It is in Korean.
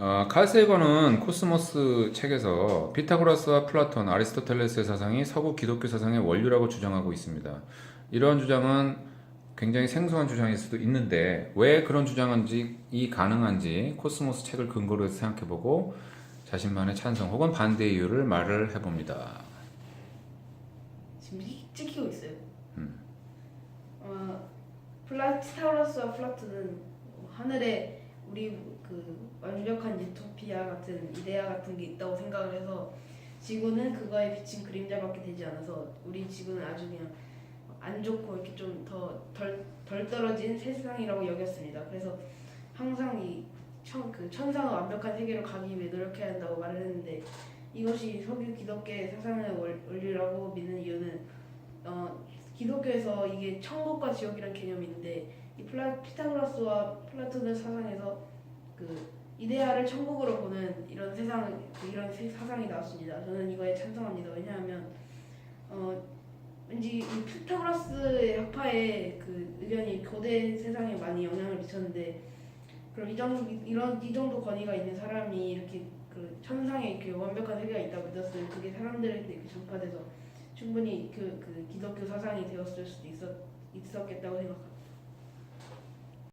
어, 칼세이거는 코스모스 책에서 피타고라스와 플라톤, 아리스토텔레스의 사상이 서구 기독교 사상의 원류라고 주장하고 있습니다. 이러한 주장은 굉장히 생소한 주장일 수도 있는데 왜 그런 주장인지 이 가능한지 코스모스 책을 근거로 해서 생각해보고 자신만의 찬성 혹은 반대 이유를 말을 해봅니다. 지금 찍- 찍히고 있어요. 음. 어, 플라티타우러스와 플라톤은 하늘에 우리 그 완벽한 유토피아 같은 이데아 같은 게 있다고 생각을 해서 지구는 그거에 비친 그림자밖에 되지 않아서 우리 지구는 아주 그냥 안 좋고 이렇게 좀 더 덜 덜 떨어진 세상이라고 여겼습니다. 그래서 항상 이 천 그 천상의 완벽한 세계로 가기 위해 노력해야 한다고 말을 했는데 이것이 석유 기독교의 사상의 원- 원리라고 믿는 이유는 어, 기독교에서 이게 천국과 지옥이라는 개념이 있는데 이 플라, 피타고라스와 플라톤의 사상에서 그 이데아를 천국으로 보는 이런 세상 그 이런 세- 사상이 나왔습니다. 저는 이거에 찬성합니다. 왜냐하면 어, 왠지 이 피타고라스의 학파의 그 의견이 고대 세상에 많이 영향을 미쳤는데 그럼 이 정도 이런 이 정도 권위가 있는 사람이 이렇게 그 천상에 이렇게 완벽한 세계가 있다고 믿었으면 그게 사람들한테 이렇게 전파돼서 충분히 그, 그 기독교 사상이 되었을 수도 있었, 있었겠다고 생각합니다.